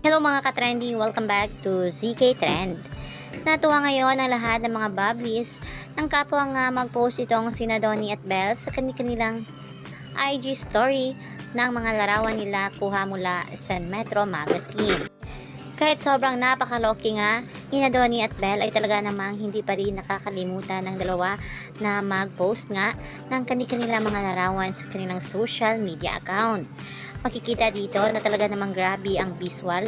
Hello mga ka-trending, welcome back to ZK Trend. Natuwa ngayon ang lahat ng mga bubblies ng kapwa nga mag-post itong sina Donnie at Belle sa kanilang IG story ng mga larawan nila kuha mula sa Metro Magazine. Kahit sobrang napakaloki nga, ni na Donnie at Belle ay talaga namang hindi pa rin nakakalimutan ng dalawa na mag-post nga ng kanilang mga larawan sa kanilang social media account. Makikita dito na talaga namang grabe ang visual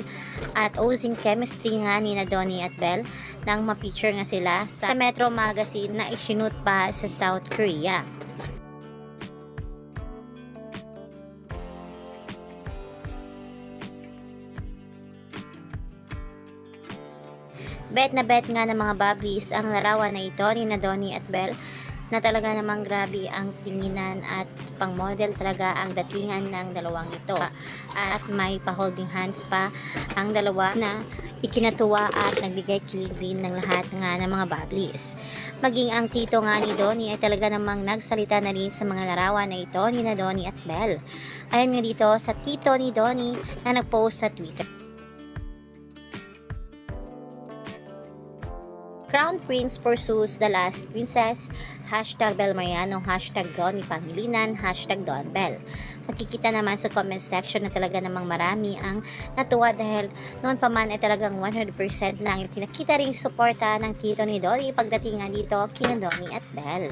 at oozing chemistry nga ni na at Belle nang ma-picture nga sila sa Metro Magazine na isinut pa sa South Korea. Bet na bet nga ng mga bubblies ang larawan na ito ni na Donnie at Belle na talaga namang grabe ang tinginan at pang model talaga ang datingan ng dalawang ito. At may pa-holding hands pa ang dalawa na ikinatuwa at nagbigay kilig ng lahat nga ng mga bubblies. Maging ang tito nga ni Donnie ay talaga namang nagsalita na rin sa mga larawan na ito ni na at Belle. Ayon nga dito sa tito ni Donnie na nagpost sa Twitter. Crown Prince pursues the last princess, hashtag Bel Mariano, hashtag Donny Pangilinan, hashtag Don Bell. Makikita naman sa comment section na talaga namang marami ang natuwa dahil noon pa man ay talagang 100% na ang pinakita ring suporta ng tito ni Donny pagdating nga dito kina Donny at Bell.